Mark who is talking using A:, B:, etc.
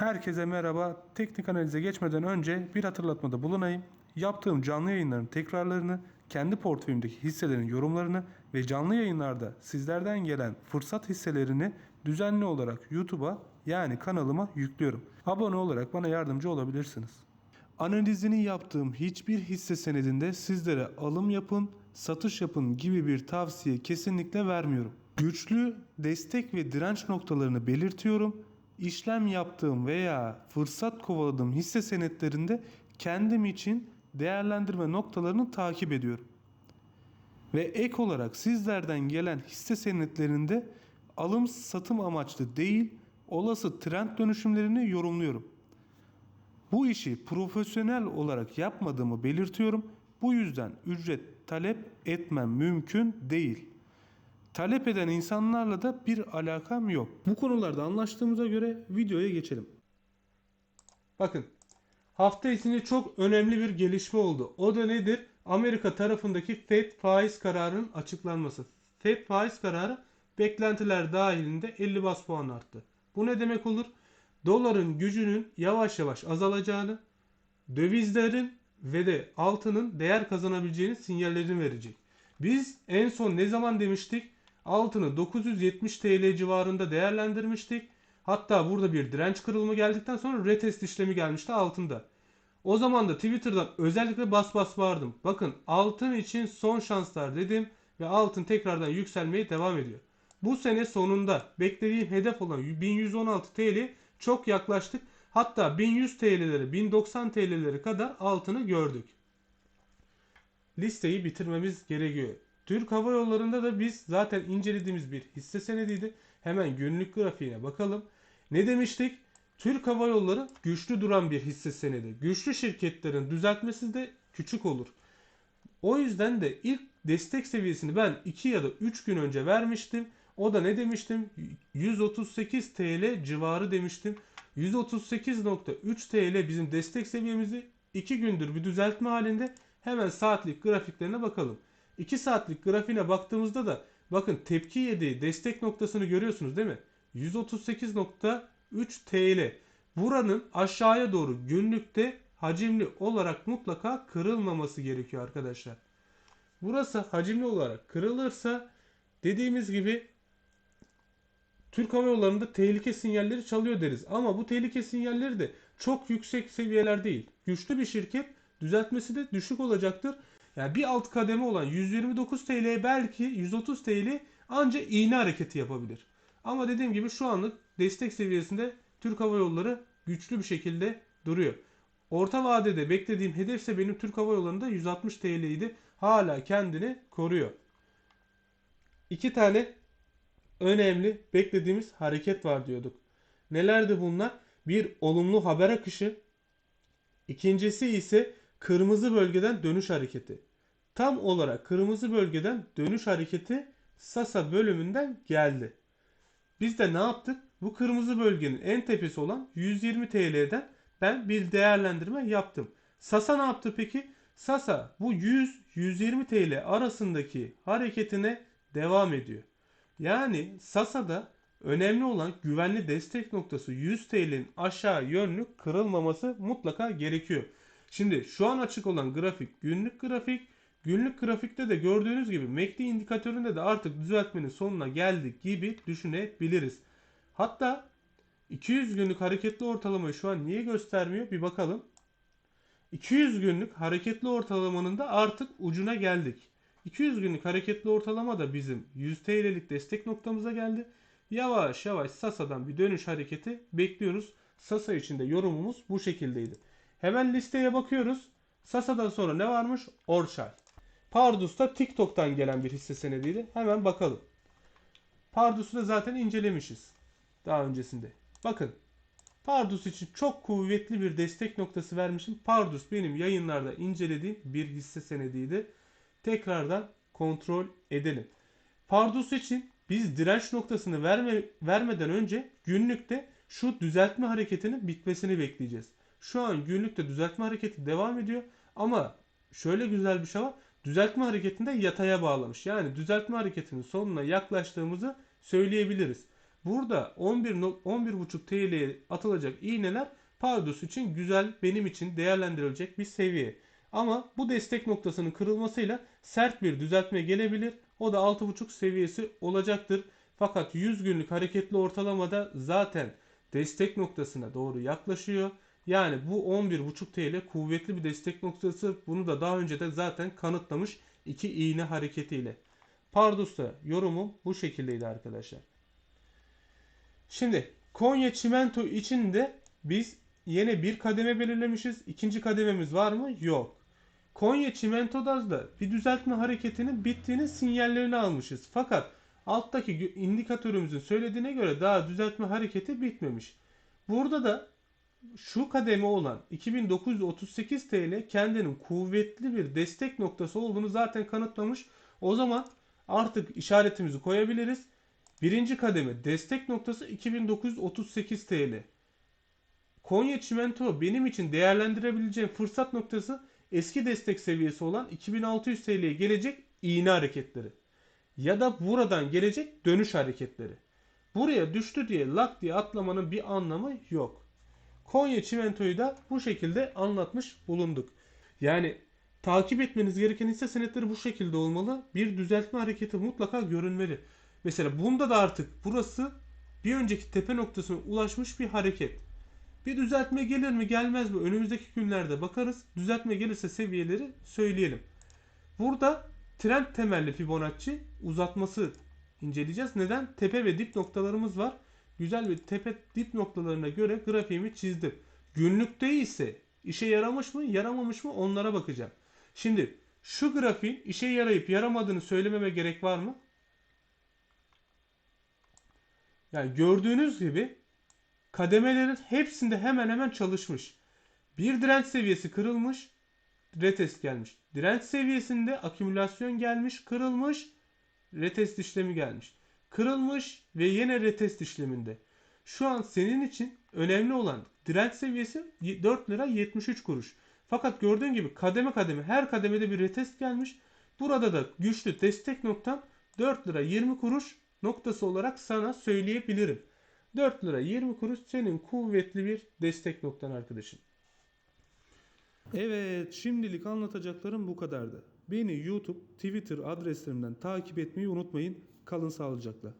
A: Herkese merhaba. Teknik analize geçmeden önce bir hatırlatmada bulunayım. Yaptığım canlı yayınların tekrarlarını, kendi portföyümdeki hisselerin yorumlarını ve canlı yayınlarda sizlerden gelen fırsat hisselerini düzenli olarak YouTube'a yani kanalıma yüklüyorum. Abone olarak bana yardımcı olabilirsiniz. Analizini yaptığım hiçbir hisse senedinde sizlere alım yapın, satış yapın gibi bir tavsiye kesinlikle vermiyorum. Güçlü destek ve direnç noktalarını belirtiyorum. İşlem yaptığım veya fırsat kovaladığım hisse senetlerinde kendim için değerlendirme noktalarını takip ediyorum. Ve ek olarak sizlerden gelen hisse senetlerinde alım satım amaçlı değil, olası trend dönüşümlerini yorumluyorum. Bu işi profesyonel olarak yapmadığımı belirtiyorum. Bu yüzden ücret talep etmem mümkün değil. Talep eden insanlarla da bir alakam yok. Bu konularda anlaştığımıza göre videoya geçelim. Bakın hafta içinde çok önemli bir gelişme oldu. O da nedir? Amerika tarafındaki FED faiz kararının açıklanması. FED faiz kararı beklentiler dahilinde 50 bas puan arttı. Bu ne demek olur? Doların gücünün yavaş yavaş azalacağını, dövizlerin ve de altının değer kazanabileceğini sinyallerini verecek. Biz en son ne zaman demiştik? Altını 970 TL civarında değerlendirmiştik. Hatta burada bir direnç kırılımı geldikten sonra retest işlemi gelmişti altında. O zaman da Twitter'dan özellikle bas bas bağırdım. Bakın altın için son şanslar dedim ve altın tekrardan yükselmeye devam ediyor. Bu sene sonunda beklediğim hedef olan 1116 TL çok yaklaştık. Hatta 1100 TL'leri 1090 TL'leri kadar altını gördük. Listeyi bitirmemiz gerekiyor. Türk Hava Yolları'nda da biz zaten incelediğimiz bir hisse senediydi. Hemen günlük grafiğine bakalım. Ne demiştik? Türk Hava Yolları güçlü duran bir hisse senedi. Güçlü şirketlerin düzeltmesi de küçük olur. O yüzden de ilk destek seviyesini ben 2 ya da 3 gün önce vermiştim. O da ne demiştim? 138 TL civarı demiştim. 138.3 TL bizim destek seviyemizi 2 gündür bir düzeltme halinde. Hemen saatlik grafiklerine bakalım. 2 saatlik grafiğine baktığımızda da bakın tepki yediği destek noktasını görüyorsunuz değil mi? 138.3 TL. Buranın aşağıya doğru günlükte hacimli olarak mutlaka kırılmaması gerekiyor arkadaşlar. Burası hacimli olarak kırılırsa dediğimiz gibi Türk Hava Yolları'nda tehlike sinyalleri çalıyor deriz. Ama bu tehlike sinyalleri de çok yüksek seviyeler değil. Güçlü bir şirket düzeltmesi de düşük olacaktır. Yani bir alt kademe olan 129 TL belki 130 TL ancak iğne hareketi yapabilir. Ama dediğim gibi şu anlık destek seviyesinde Türk Hava Yolları güçlü bir şekilde duruyor. Orta vadede beklediğim hedefse benim Türk Hava Yolları'nda 160 TL idi. Hala kendini koruyor. İki tane önemli beklediğimiz hareket var diyorduk. Nelerdi bunlar? Bir olumlu haber akışı. İkincisi ise kırmızı bölgeden dönüş hareketi. Tam olarak kırmızı bölgeden dönüş hareketi Sasa bölümünden geldi. Biz de ne yaptık? Bu kırmızı bölgenin en tepesi olan 120 TL'den ben bir değerlendirme yaptım. Sasa ne yaptı peki? Sasa bu 100-120 TL arasındaki hareketine devam ediyor. Yani Sasa'da önemli olan güvenli destek noktası 100 TL'nin aşağı yönlü kırılmaması mutlaka gerekiyor. Şimdi şu an açık olan grafik günlük grafik. Günlük grafikte de gördüğünüz gibi MACD indikatöründe de artık düzeltmenin sonuna geldik gibi düşünebiliriz. Hatta 200 günlük hareketli ortalamayı şu an niye göstermiyor bir bakalım. 200 günlük hareketli ortalamanın da artık ucuna geldik. 200 günlük hareketli ortalama da bizim 100 TL'lik destek noktamıza geldi. Yavaş yavaş Sasa'dan bir dönüş hareketi bekliyoruz. Sasa için de yorumumuz bu şekildeydi. Hemen listeye bakıyoruz. Sasa'dan sonra ne varmış? Orçay. Pardus da TikTok'tan gelen bir hisse senediydi. Hemen bakalım. Pardus'u da zaten incelemişiz. Daha öncesinde. Bakın. Pardus için çok kuvvetli bir destek noktası vermişim. Pardus benim yayınlarda incelediğim bir hisse senediydi. Tekrardan kontrol edelim. Pardus için biz direnç noktasını verme, vermeden önce günlükte şu düzeltme hareketinin bitmesini bekleyeceğiz. Şu an günlükte düzeltme hareketi devam ediyor ama şöyle güzel bir şey var. Düzeltme hareketinde yataya bağlamış. Yani düzeltme hareketinin sonuna yaklaştığımızı söyleyebiliriz. Burada 11 no- 11,5 TL'ye atılacak iğneler Pardus için güzel, benim için değerlendirilecek bir seviye. Ama bu destek noktasının kırılmasıyla sert bir düzeltme gelebilir. O da 6,5 seviyesi olacaktır. Fakat 100 günlük hareketli ortalamada zaten destek noktasına doğru yaklaşıyor. Yani bu 11,5 TL kuvvetli bir destek noktası. Bunu da daha önce de zaten kanıtlamış iki iğne hareketiyle. Pardus'ta yorumum bu şekildeydi arkadaşlar. Şimdi Konya Çimento için de biz yine bir kademe belirlemişiz. İkinci kadememiz var mı? Yok. Konya Çimento'da da bir düzeltme hareketinin bittiğini sinyallerini almışız. Fakat alttaki indikatörümüzün söylediğine göre daha düzeltme hareketi bitmemiş. Burada da şu kademe olan 2938 TL kendinin kuvvetli bir destek noktası olduğunu zaten kanıtlamış. O zaman artık işaretimizi koyabiliriz. Birinci kademe destek noktası 2938 TL. Konya Çimento benim için değerlendirebileceğim fırsat noktası eski destek seviyesi olan 2600 TL'ye gelecek iğne hareketleri. Ya da buradan gelecek dönüş hareketleri. Buraya düştü diye lak diye atlamanın bir anlamı yok. Konya Çimento'yu da bu şekilde anlatmış bulunduk. Yani takip etmeniz gereken hisse senetleri bu şekilde olmalı. Bir düzeltme hareketi mutlaka görünmeli. Mesela bunda da artık burası bir önceki tepe noktasına ulaşmış bir hareket. Bir düzeltme gelir mi gelmez mi önümüzdeki günlerde bakarız. Düzeltme gelirse seviyeleri söyleyelim. Burada trend temelli Fibonacci uzatması inceleyeceğiz. Neden? Tepe ve dip noktalarımız var. Güzel bir tepe dip noktalarına göre grafiğimi çizdim. Günlükte ise işe yaramış mı yaramamış mı onlara bakacağım. Şimdi şu grafiğin işe yarayıp yaramadığını söylememe gerek var mı? Yani gördüğünüz gibi kademelerin hepsinde hemen hemen çalışmış. Bir direnç seviyesi kırılmış, retest gelmiş. Direnç seviyesinde akümülasyon gelmiş, kırılmış, retest işlemi gelmiş. Kırılmış ve yine retest işleminde. Şu an senin için önemli olan direnç seviyesi 4 lira 73 kuruş. Fakat gördüğün gibi kademe kademe her kademede bir retest gelmiş. Burada da güçlü destek noktam 4 lira 20 kuruş noktası olarak sana söyleyebilirim. 4 lira 20 kuruş senin kuvvetli bir destek noktan arkadaşım. Evet, şimdilik anlatacaklarım bu kadardı. Beni YouTube, Twitter adreslerimden takip etmeyi unutmayın. Kalın sağlıcakla.